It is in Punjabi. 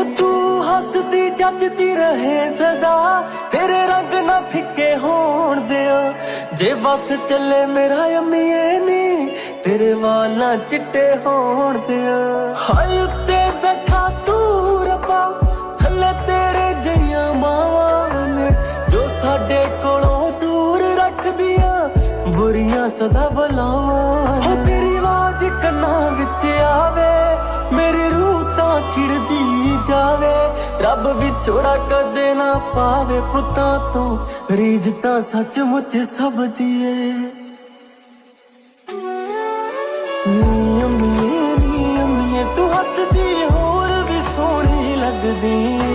ਹੋ ਤੂੰ ਹੱਸਦੀ, ਜੱਜਦੀ ਰਹੇ ਸਦਾ। ਤੇਰੇ ਰੰਗ ਨਾ ਫਿੱਕੇ ਹੋਣ ਦਿਓ। ਜੇ ਬਸ ਚੱਲੇ ਮੇਰਾ ਅਮੀਏ ਨੀ, ਤੇਰੇ ਵਾਲਾਂ ਚਿੱਟੇ ਹੋਣ ਦਿਓ। ਹਾਏ ਉੱਤੇ ਬੈਠਾ ਤੂੰ ਰੱਬਾ ਥੱਲੇ ਤੇਰੇ ਜਈਆਂ ਮਾਵਾਂ ਨੇ। ਜੋ ਸਾਡੇ ਕੋਲੋਂ ਦੂਰ ਰੱਖਦੀਆਂ, ਬੁਰੀਆਂ ਸਦਾ ਬੁਲਾਵਾਂ ਹੋ ਤੇਰੀ ਜਾਵੇ। ਰੱਬ ਵਿਛੋੜਾ ਕਦੇ ਨਾ ਪਾਵੇ। ਪੁੱਤਾਂ ਤੋਂ ਰੀਜ ਤਾਂ ਸੱਚਮੁੱਚ ਸਭ ਦੀ ਏ ਨੀਅਮੀਏ ਨੀਅਮੀਏ ਤੂੰ ਹੱਸਦੀ, ਹੋਰ ਵੀ ਸੋਹਣੀ ਲੱਗਦੀ।